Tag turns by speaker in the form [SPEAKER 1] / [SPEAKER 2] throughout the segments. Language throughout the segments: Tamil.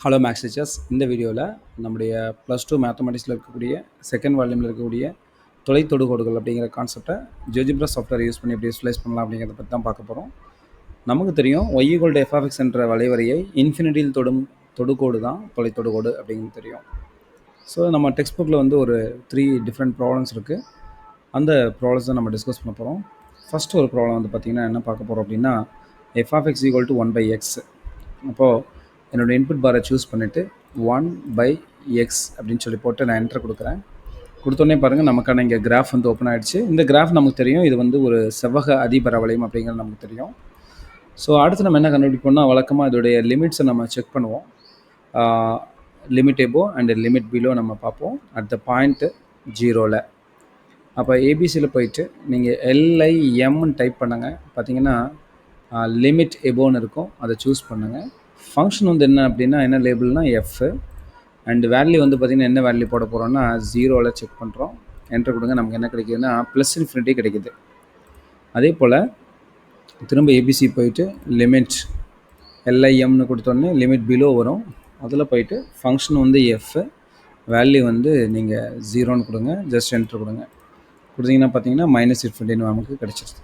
[SPEAKER 1] ஹலோ மேக்ஸ் டீச்சர்ஸ் இந்த வீடியோவில் நம்முடைய ப்ளஸ் டூ மேத்தமெட்டிக்ஸில் இருக்கக்கூடிய செகண்ட் வால்யூமில் இருக்கக்கூடிய தொலை தொடுகோடுகள் அப்படிங்கிற கான்செப்டை ஜோஜிப்ரா சாஃப்ட்வேர் யூஸ் பண்ணி எப்படி யூஸ்லைஸ் பண்ணலாம் அப்படிங்கிறத பற்றி தான் பார்க்க போகிறோம் நமக்கு தெரியும் ஒய் ஈக்குவல் எஃப்ஆஃப்எக்ஸ் என்ற வளைவரையை இன்ஃபினிட்டியில் தொடும் தொடுகோடு தான் தொலைத்தொடுகோடு அப்படிங்கிறது தெரியும். ஸோ நம்ம டெக்ஸ்ட் புக்கில் வந்து ஒரு த்ரீ டிஃப்ரெண்ட் ப்ராப்ளம்ஸ் இருக்குது அந்த ப்ராப்ளம்ஸ் தான் நம்ம டிஸ்கஸ் பண்ண போகிறோம் ஃபஸ்ட்டு ஒரு ப்ராப்ளம் வந்து பார்த்திங்கன்னா என்ன பார்க்க போகிறோம் அப்படின்னா F F X equal to one by X அப்போது என்னோடய இன்புட் பாரை சூஸ் பண்ணிவிட்டு ஒன் பை எக்ஸ் அப்படின்னு சொல்லி போட்டு நான் என்ட்ரு கொடுக்குறேன். கொடுத்தோன்னே பாருங்கள் நமக்கான இங்கே கிராஃப் வந்து ஓப்பன் ஆகிடுச்சு இந்த கிராஃப் நமக்கு தெரியும். இது வந்து ஒரு செவ்வக அதிபரவளையம் அப்படிங்கிறது நமக்கு தெரியும். ஸோ அடுத்து நம்ம என்ன கண்டுபிடிப்போம்னா வழக்கமாக இதோடைய லிமிட்ஸை நம்ம செக் பண்ணுவோம். Limit above and limit below நம்ம பார்ப்போம். அட் த பாயிண்ட்டு ஜீரோவில் அப்போ ஏபிசியில் போயிட்டு நீங்கள் எல்ஐஎம்னு டைப் பண்ணுங்கள் பார்த்தீங்கன்னா லிமிட் எபோன்னு இருக்கும். அதை சூஸ் பண்ணுங்கள் ஃபங்க்ஷன் வந்து என்ன அப்படின்னா என்ன லேபிள்னா எஃப் அண்ட் வேல்யூ வந்து பார்த்திங்கன்னா என்ன வேல்யூ போட போகிறோம்னா ஜீரோவில் செக் பண்ணுறோம் என்ட்ரு கொடுங்க நமக்கு என்ன கிடைக்குதுன்னா ப்ளஸ் இன்ஃபினிட்டி கிடைக்குது. அதே போல் திரும்ப ஏபிசி போயிட்டு லிமிட் எல்ஐஎம்னு கொடுத்தோடனே லிமிட் பிலோ வரும். அதில் போயிட்டு ஃபங்க்ஷன் வந்து எஃப் வேல்யூ வந்து நீங்கள் ஜீரோன்னு கொடுங்க ஜஸ்ட் என்ட்ரு கொடுங்க. கொடுத்தீங்கன்னா பார்த்தீங்கன்னா மைனஸ் இன்ஃபினிட்டின்னு நமக்கு கிடச்சிருது.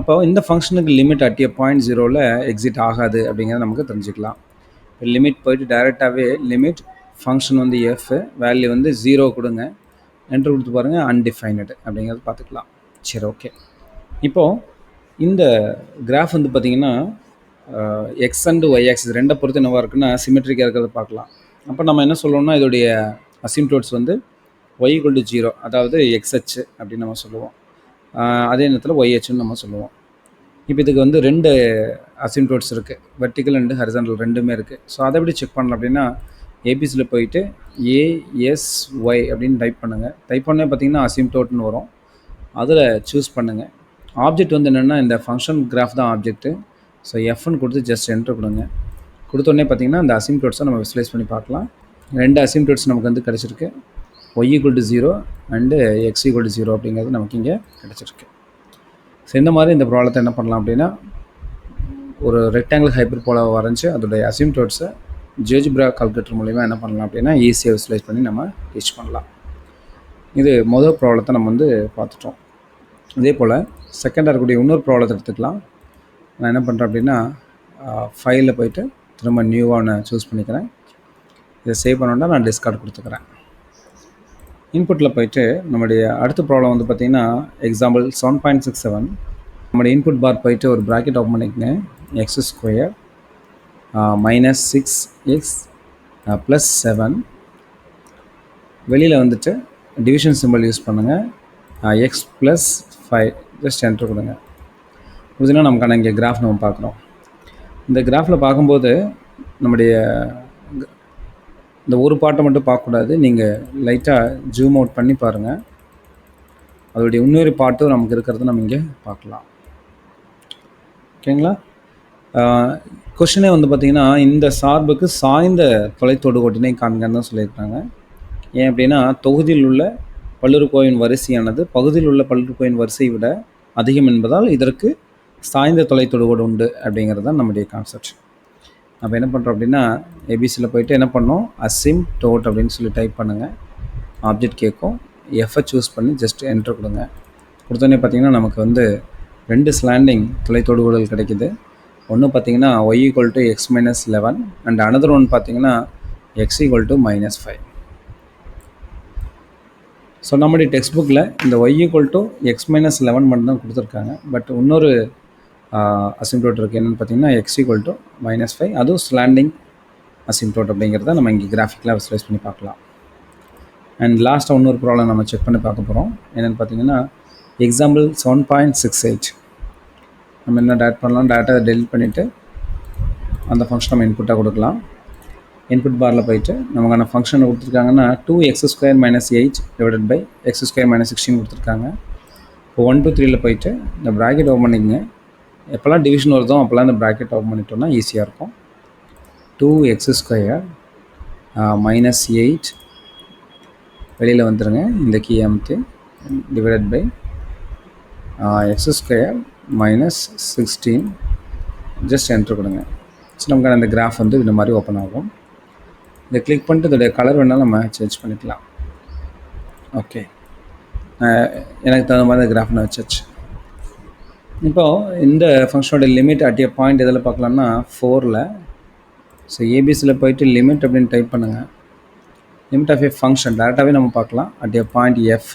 [SPEAKER 1] அப்போ இந்த ஃபங்க்ஷனுக்கு லிமிட் அட் ஏ பாயிண்ட் ஜீரோவில் எக்ஸிட் ஆகாது அப்படிங்கிறத நமக்கு தெரிஞ்சுக்கலாம். இப்போ லிமிட் போயிட்டு டைரெக்டாகவே லிமிட் ஃபங்க்ஷன் வந்து எஃப் வேல்யூ வந்து ஜீரோ கொடுங்க. என்ட்ரு கொடுத்து பாருங்கள் அன்டிஃபைனடு அப்படிங்கிறது பார்த்துக்கலாம். சரி ஓகே இப்போது இந்த கிராஃப் வந்து பார்த்திங்கன்னா எக்ஸ் அண்டு ஒய் ஆக்சிஸ் ரெண்டை பொறுத்து என்னவாக இருக்குன்னா சிமெட்ரிக்காக இருக்கிறத பார்க்கலாம். அப்போ நம்ம என்ன சொல்லணும்னா இதோடைய அசிம்டோட்ஸ் வந்து ஒய் கொண்டு ஜீரோ அதாவது எக்ஸ்ஹெச் அப்படின்னு நம்ம சொல்லுவோம். அதே நேரத்தில் ஒய்ஹெச்னு நம்ம சொல்லுவோம். இப்போ இதுக்கு வந்து ரெண்டு அசிம்டோட்ஸ் இருக்குது வெர்டிக்கல் அண்டு ஹரிசன்டல் ரெண்டுமே இருக்குது ஸோ அதை எப்படி செக் பண்ணலாம் அப்படின்னா ஏபிசியில் போயிட்டு ஏஎஸ்ஒய் அப்படின்னு டைப் பண்ணுங்கள் டைப் பண்ணே பார்த்தீங்கன்னா அசிம்டோட்னு வரும். அதில் சூஸ் பண்ணுங்கள் ஆப்ஜெக்ட் வந்து என்னென்னா இந்த ஃபங்க்ஷன் கிராஃப் தான் ஆப்ஜெக்ட்டு ஸோ எஃப்னு கொடுத்து ஜஸ்ட் என்ட்ரு கொடுங்க. கொடுத்தோடனே பார்த்தீங்கன்னா அந்த அசிம்டோட்ஸை நம்ம விசுவலைஸ் பண்ணி பார்க்கலாம். ரெண்டு அசிம்டோட்ஸ் நமக்கு வந்து கிடச்சிருக்கு. Y equal to zero and X equal to zero அப்படிங்கிறது நமக்கு இங்கே கிடச்சிருக்கு. ஸோ இந்த மாதிரி இந்த ப்ராப்ளத்தை என்ன பண்ணலாம் அப்படின்னா ஒரு ரெக்டாங்கிள் ஹைப்பர் போல வரைஞ்சி அதோடைய அசிம்டோட்ஸை ஜேஜிப்ரா கால்குலேட்டர் மூலிமா என்ன பண்ணலாம் அப்படின்னா ஈஸியாக விசுவலைஸ் பண்ணி நம்ம ரீச் பண்ணலாம். இது மொதல் ப்ராப்ளத்தை நம்ம வந்து பார்த்துட்டோம். இதே போல் செகண்டாக இருக்கக்கூடிய இன்னொரு ப்ராப்ளத்தை எடுத்துக்கலாம். நான் என்ன பண்ணுறேன் அப்படின்னா ஃபைலில் போயிட்டு திரும்ப நியூவாக நான் சூஸ் பண்ணிக்கிறேன். இதை சேவ் பண்ணோன்னா நான் டிஸ்கார்ட் கொடுத்துக்கிறேன். இன்புட்டில் போயிட்டு நம்முடைய அடுத்த ப்ராப்ளம் வந்து பார்த்திங்கன்னா example seven point six seven நம்முடைய இன்புட் பார் போயிட்டு ஒரு ப்ராக்கெட் ஓப்பன் பண்ணிக்கங்க. X square minus six X plus seven வெளியில் வந்துட்டு டிவிஷன் சிம்பிள் யூஸ் பண்ணுங்கள் X plus five just enter கொடுங்க. இதுனா நமக்கான இங்கே கிராஃப் நம்ம பார்க்குறோம். இந்த கிராஃபில் பார்க்கும்போது நம்முடைய இந்த ஒரு பாட்டை மட்டும் பார்க்கக்கூடாது. நீங்கள் லைட்டாக ஜூம் அவுட் பண்ணி பாருங்கள் அதோடைய இன்னொரு பாட்டும் நமக்கு இருக்கிறத நம்ம இங்கே பார்க்கலாம். ஓகேங்களா கொஷினே வந்து பார்த்திங்கன்னா இந்த சார்புக்கு சாய்ந்த தொலைத்தொடுகோட்டினை காண்கன்னு தான் சொல்லியிருக்காங்க. ஏன் அப்படின்னா தொகுதியில் உள்ள பல்லுறுக்கோயின் வரிசையானது பகுதியில் உள்ள பல்லுறுக்கோயின் வரிசையை விட அதிகம் என்பதால் இதற்கு சாய்ந்த தொலைத்தொடுகோடு உண்டு அப்படிங்கிறது தான் நம்முடைய கான்செப்ட் அப்போ என்ன பண்ணுறோம் அப்படின்னா ஏபிசியில் போயிட்டு என்ன பண்ணோம்? அசிம் டோட் அப்படின்னு சொல்லி டைப் பண்ணுங்கள் ஆப்ஜெக்ட் கேட்கும் எஃப்ஐ சூஸ் பண்ணி ஜஸ்ட் என்ட்ரு கொடுங்க. கொடுத்தோன்னே பார்த்தீங்கன்னா நமக்கு வந்து ரெண்டு ஸ்லாண்டிங் தொலைத்தொடுகோடுகள் கிடைக்குது. ஒன்று பார்த்தீங்கன்னா Y equal to X minus eleven and another one பார்த்தீங்கன்னா X equal to minus five so நம்முடைய டெக்ஸ்ட் புக்கில் இந்த Y equal to X minus eleven மட்டும் தான் கொடுத்துருக்காங்க. பட் இன்னொரு அசிம்டோட் இருக்குது என்னென்னு பார்த்தீங்கன்னா X equal to minus five அதுவும் ஸ்லாண்டிங் அசிம்டோட் அப்படிங்கிறத நம்ம இங்கே கிராஃபிக்கலாக விசுவலைஸ் பண்ணி பார்க்கலாம். அண்ட் லாஸ்ட்டாக இன்னொரு ப்ராப்ளம் நம்ம செக் பண்ணி பார்க்க போகிறோம் என்னென்னு பார்த்தீங்கன்னா example seven point six eight நம்ம என்ன டேட் பண்ணலாம்? டேட்டா டெலிட் பண்ணிவிட்டு அந்த ஃபங்க்ஷன் நம்ம இன்புட்டாக கொடுக்கலாம். இன்புட் பாரில் போயிட்டு நமக்கான ஃபங்க்ஷன் கொடுத்துருக்காங்கன்னா two X square minus eight divided by X square minus sixteen கொடுத்துருக்காங்க. இப்போ ஒன் டூ த்ரீயில் போயிட்டு இந்த ப்ராக்கெட் ஓப்பன் பண்ணிக்கங்க எப்போல்லாம் டிவிஷன் வருதோ அப்போல்லாம் இந்த ப்ராக்கெட் ஆஃப் பண்ணிட்டோம்னா ஈஸியாக இருக்கும். Two X square minus eight வெளியில் வந்துடுங்க இந்த key அமுத்து divided by X square minus sixteen just enter கொடுங்க. ஸோ நமக்கான அந்த கிராஃப் வந்து இந்த மாதிரி ஓப்பன் ஆகும். இதை கிளிக் பண்ணிட்டு இதோடைய கலர் வேணாலும் நம்ம சேஞ்ச் பண்ணிக்கலாம். ஓகே எனக்கு தகுந்த மாதிரி கிராஃப் நான் வச்சாச்சு. இப்போது இந்த ஃபங்க்ஷனோட லிமிட் அட் ஏ பாயிண்ட் எதில் பார்க்கலாம்னா ஃபோரில் ஸோ ஏபிசியில் போயிட்டு லிமிட் அப்படின்னு டைப் பண்ணுங்கள் லிமிட் ஆஃப் ஏ ஃபங்க்ஷன் டேரெக்டாகவே நம்ம பார்க்கலாம். At A point F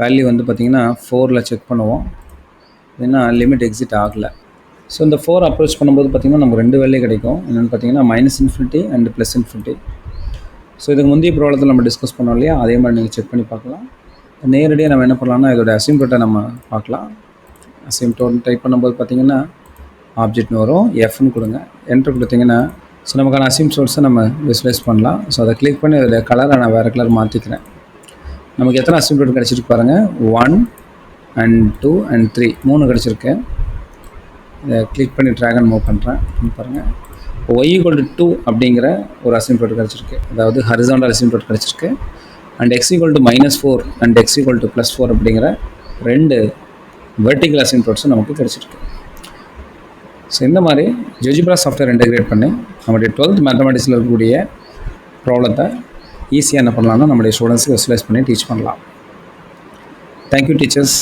[SPEAKER 1] value வந்து பார்த்திங்கன்னா ஃபோரில் செக் பண்ணுவோம். ஏன்னா லிமிட் எக்ஸிட் ஆகலை. ஸோ இந்த ஃபோர் அப்ரோச் பண்ணும்போது பார்த்திங்கன்னா நமக்கு ரெண்டு வேல்யூ கிடைக்கும். என்னென்னு பார்த்தீங்கன்னா minus infinity and plus infinity so இதுக்கு முந்தைய ப்ராப்ளத்தில் நம்ம டிஸ்கஸ் பண்ணோம் இல்லையா? அதே மாதிரி நீங்கள் செக் பண்ணி பார்க்கலாம். நேரடியாக நம்ம என்ன பண்ணலாம்னா இதோட அசிம்டோட்டை நம்ம பார்க்கலாம். அசிம்டோட் டைப் பண்ணும்போது பார்த்தீங்கன்னா ஆப்ஜெக்ட்னு வரும் எஃப்னு கொடுங்க. என்ட்ரு கொடுத்தீங்கன்னா ஸோ நமக்கான அசிம் சோர்ஸை நம்ம விசுவலைஸ் பண்ணலாம். ஸோ அதை கிளிக் பண்ணி அதில் கலரை நான் வேறு கலர் மாற்றிக்கிறேன் நமக்கு எத்தனை அசிம்டோட் கிடச்சிருக்கு பாருங்கள் one and two and three மூணு கிடச்சிருக்கு. இதை கிளிக் பண்ணி ட்ராகன் மூவ் பண்ணுறேன் பாருங்கள் ஒய் ஈக்குவல் டூ அப்படிங்கிற ஒரு அசிம்டோட் கிடச்சிருக்கு. அதாவது ஹரிசாண்டல் அசிம்டோட் கிடச்சிருக்கு. And X equal to minus four and X equal to plus four அப்படிங்கிற ரெண்டு வெர்டிகல் அசிம்டோட்ஸும் நமக்கு கிடச்சிருக்கு. ஸோ இந்த மாதிரி ஜெஜிப்ரா சாஃப்ட்வேர் இன்டெகிரேட் பண்ணி நம்முடைய டுவெல்த் மேத்தமெட்டிக்ஸில் இருக்கக்கூடிய ப்ராப்ளத்தை ஈஸியாக என்ன பண்ணலாம்னா நம்முடைய ஸ்டூடெண்ட்ஸுக்கு விசுவலைஸ் பண்ணி டீச் பண்ணலாம். Thank you teachers